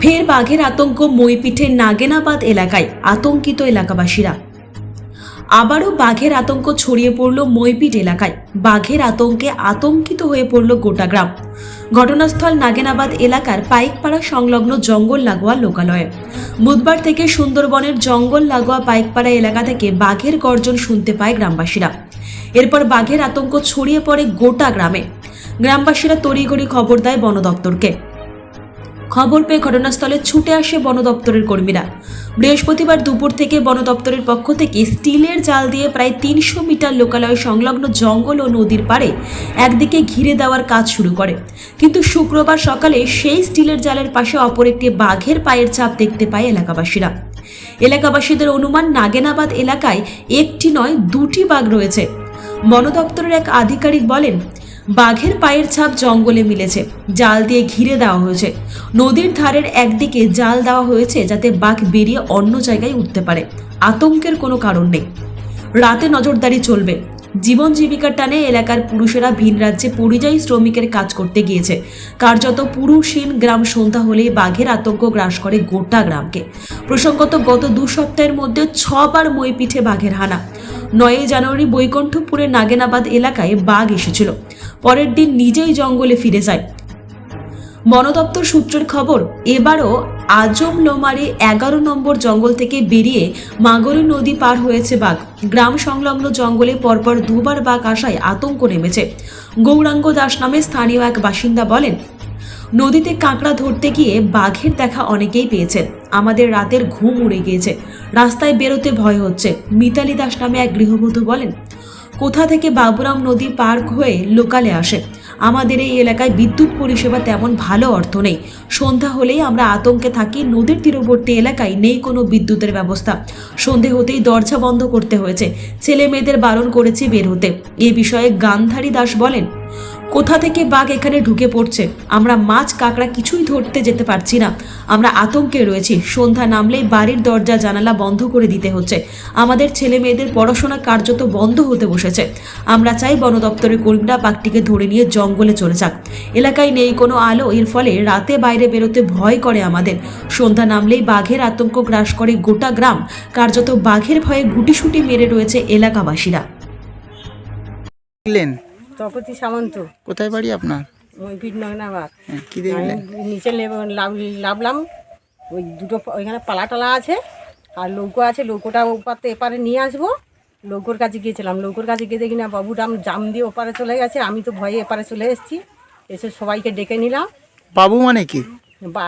ফের বাঘের আতঙ্ক মইপিঠের নাগেনাবাদ এলাকায়, আতঙ্কিত এলাকাবাসীরা। আবারও বাঘের আতঙ্ক ছড়িয়ে পড়ল মইপিট এলাকায়। বাঘের আতঙ্কে আতঙ্কিত হয়ে পড়ল গোটা গ্রাম। ঘটনাস্থল নাগেনাবাদ এলাকার পাইকপাড়া সংলগ্ন জঙ্গল লাগোয়া লোকালয়ে। বুধবার থেকে সুন্দরবনের জঙ্গল লাগোয়া পাইকপাড়া এলাকা থেকে বাঘের গর্জন শুনতে পায় গ্রামবাসীরা। এরপর বাঘের আতঙ্ক ছড়িয়ে পড়ে গোটা গ্রামে। গ্রামবাসীরা তড়িঘড়ি খবর দেয় বন দপ্তরকে খবর পেয়ে ঘটনাস্থলে ছুটে আসে বন দপ্তরের কর্মীরা। বৃহস্পতিবার দুপুর থেকে বন দপ্তরের পক্ষ থেকে স্টিলের জাল দিয়ে প্রায় তিনশো মিটার লোকালয় সংলগ্ন জঙ্গল ও নদীর পাড়ে একদিকে ঘিরে দেওয়ার কাজ শুরু করে। কিন্তু শুক্রবার সকালে সেই স্টিলের জালের পাশে অপর একটি বাঘের পায়ের ছাপ দেখতে পায় এলাকাবাসীরা। এলাকাবাসীদের অনুমান, নাগেনাবাদ এলাকায় একটি নয়, দুটি বাঘ রয়েছে। বন দপ্তরের এক আধিকারিক বলেন বাঘের পায়ের ছাপ জঙ্গলে মিলেছে। জাল দিয়ে ঘিরে দেওয়া হয়েছে। নদীর ধারের একদিকে জাল দেওয়া হয়েছে যাতে বাঘ বেরিয়ে অন্য জায়গায় উঠতে পারে। আতঙ্কের কোনো কারণ নেই। রাতে নজরদারি চলবে। জীবন জীবিকার টানে এলাকার পুরুষেরা ভিন রাজ্যে পরিযায়ী শ্রমিকের কাজ করতে গিয়েছে। কার্যত পুরুষহীন গ্রাম সন্ধ্যা হলেই বাঘের আতঙ্ক গ্রাস করে গোটা গ্রামকে। প্রসঙ্গত গত দু সপ্তাহের মধ্যে ছবার মই পিঠে বাঘের হানা। নয়ই জানুয়ারি বৈকুণ্ঠপুরের নাগেনাবাদ এলাকায় বাঘ এসেছিল। পরের দিন নিজেই জঙ্গলে ফিরে যায়। বন দপ্তর সূত্রের খবর, এবারও আজম লোমারে এগারো নম্বর জঙ্গল থেকে বেরিয়ে মাগরী নদী পার হয়েছে বাঘ। গ্রাম সংলগ্ন জঙ্গলে পরপর দুবার বাঘ আসায় আতঙ্ক নেমেছে। গৌরাঙ্গ দাস নামে স্থানীয় এক বাসিন্দা বলেন নদীতে কাঁকড়া ধরতে গিয়ে বাঘের দেখা অনেকেই পেয়েছেন আমাদের রাতের ঘুম উড়ে গিয়েছে। রাস্তায় বেরোতে ভয় হচ্ছে। মিতালি দাস নামে এক গৃহবধূ বলেন, কোথা থেকে বাবুরাম নদী পার্ক হয়ে লোকালে আসে? আমাদের এই এলাকায় বিদ্যুৎ পরিষেবা তেমন ভালো অর্থ নেই। সন্ধ্যা হলেই আমরা আতঙ্কে থাকি, নদীর তীরবর্তী এলাকায় নেই কোনো বিদ্যুতের ব্যবস্থা। সন্ধে হতেই দরজা বন্ধ করতে হয়েছে। ছেলে মেয়েদের বারণ করেছি বের হতে। এ বিষয়ে গান্ধারী দাস বলেন কোথা থেকে বাঘ এখানে ঢুকে পড়ছে? আমরা মাছ, কাঁকড়া কিছুই ধরতে যেতে পারছি না। আমরা আতঙ্কে রয়েছি। সন্ধ্যা নামলেই বাড়ির দরজা, জানালা বন্ধ করে দিতে হচ্ছে। আমাদের ছেলে মেয়েদের পড়াশোনা কার্যত বন্ধ হতে বসেছে। আমরা চাই বন দপ্তরের কর্মীরা বাঘটিকে ধরে নিয়ে জঙ্গলে চলে যাক। এলাকায় নেই কোনো আলো। এর ফলে রাতে বাইরে বেরোতে ভয় করে আমাদের। সন্ধ্যা নামলেই বাঘের আতঙ্ক গ্রাস করে গোটা গ্রাম। কার্যত বাঘের ভয়ে গুটিসুটি মেরে রয়েছে এলাকাবাসীরা। তপতি সামন্ত। কোথায় বাড়ি আপনার? ওই ভিটনগনাবাদ হ্যাঁ, কি দেখলেন নিচে লাভলাম। ওই দুটো ওইখানে পালা টালা আছে আর লৌকো আছে। লৌকোটা ওপারতে এপারে নিয়ে আসব। লৌকোর কাছে গিয়েছিলাম। লৌকোর কাছে গিয়ে দেখি না বাবুরাম জাম দিয়ে ওপারে চলে গেছে। আমি তো ভয়ে এপারে চলে এসেছি। এসে সবাইকে ডেকে নিলাম। বাবু মানে কি? বা।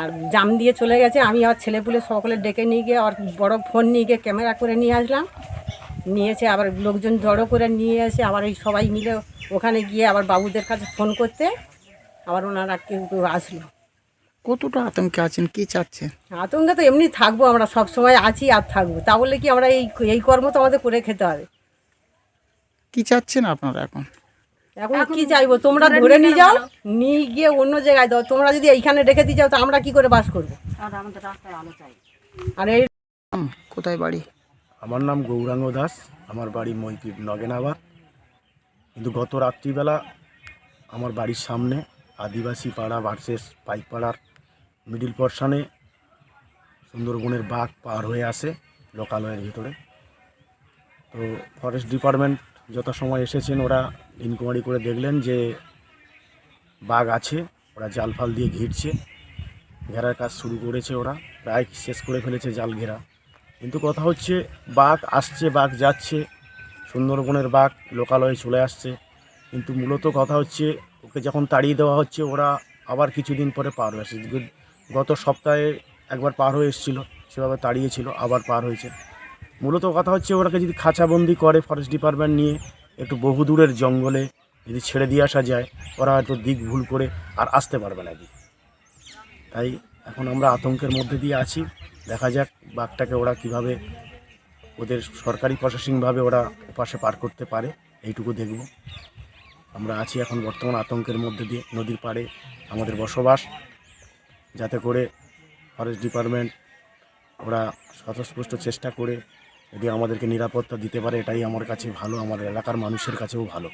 আর জাম দিয়ে চলে গেছে। আমি আর ছেলেপুলে সকলে ডেকে নিয়ে গিয়ে আর বড় ফোন নিয়ে গিয়ে ক্যামেরা করে নিয়ে আসলাম। নিয়েছে আবার লোকজন জড়ো করে নিয়ে এসে আবার ওই সবাই মিলে ওখানে গিয়ে আবার বাবুদের কাছে ফোন করতে আবার ওনারা কেউ কেউ আসলো। কতটা আতঙ্কে আছেন? কি চাচ্ছেন? আতঙ্কে তো এমনি থাকব আমরা সব সময় আছি আর থাকব। তা বলে কি আমরা এই এই কর্ম তো আমাদের করে খেতে হবে। কি চাচ্ছেন আপনারা এখন? এখন কি চাইব? তোমরা ধরে নিয়ে যাও নিয়ে গিয়ে অন্য জায়গায় দাও। তোমরা যদি এইখানে রেখে দিয়ে যাও তো আমরা কি করে বাস করব? আর এই কোথায় বাড়ি? আমার নাম গৌরাঙ্গ দাস, আমার বাড়ি মইপিট নগেনাবাদ কিন্তু গত রাত্রিবেলা আমার বাড়ির সামনে আদিবাসী পাড়া ভার্সেস পাইকপাড়ার মিডিল পর্শনে সুন্দরবনের বাঘ পার হয়ে আসে লোকালয়ের ভিতরে। তো ফরেস্ট ডিপার্টমেন্ট যথাসময় এসেছেন, ওরা ইনকোয়ারি করে দেখলেন যে বাঘ আছে, ওরা জাল ফাল দিয়ে ঘিরছে, ঘেরার কাজ শুরু করেছে ওরা, প্রায় শেষ করে ফেলেছে জাল ঘেরা। কিন্তু কথা হচ্ছে, বাঘ আসছে, বাঘ যাচ্ছে, সুন্দরবনের বাঘ লোকালয়ে চলে আসছে। কিন্তু মূলত কথা হচ্ছে, ওকে যখন তাড়িয়ে দেওয়া হচ্ছে, ওরা আবার কিছুদিন পরে পার হয়ে আসছে। গত সপ্তাহে একবার পার হয়ে এসেছিল, সেভাবে তাড়িয়েছিল, আবার পার হয়েছে। মূলত কথা হচ্ছে, ওরাকে যদি খাঁচাবন্দি করে ফরেস্ট ডিপার্টমেন্ট নিয়ে একটু বহুদূরের জঙ্গলে যদি ছেড়ে দিয়ে আসা যায়, ওরা হয়তো দিক ভুল করে আর আসতে পারবে না তাই এখন আমরা আতঙ্কের মধ্যে দিয়ে আছি। দেখা যাক বাঘটাকে ওরা কীভাবে ওদের সরকারি প্রশাসনিকভাবে ওরা ওপাশে পার করতে পারে, এইটুকু দেখব। আমরা আছি এখন বর্তমান আতঙ্কের মধ্যে দিয়ে নদীর পাড়ে আমাদের বসবাস, যাতে করে ফরেস্ট ডিপার্টমেন্ট ওরা স্বতঃস্পষ্ট চেষ্টা করে যদি আমাদেরকে নিরাপত্তা দিতে পারে, এটাই আমার কাছে ভালো, আমার এলাকার মানুষের কাছেও ভালো।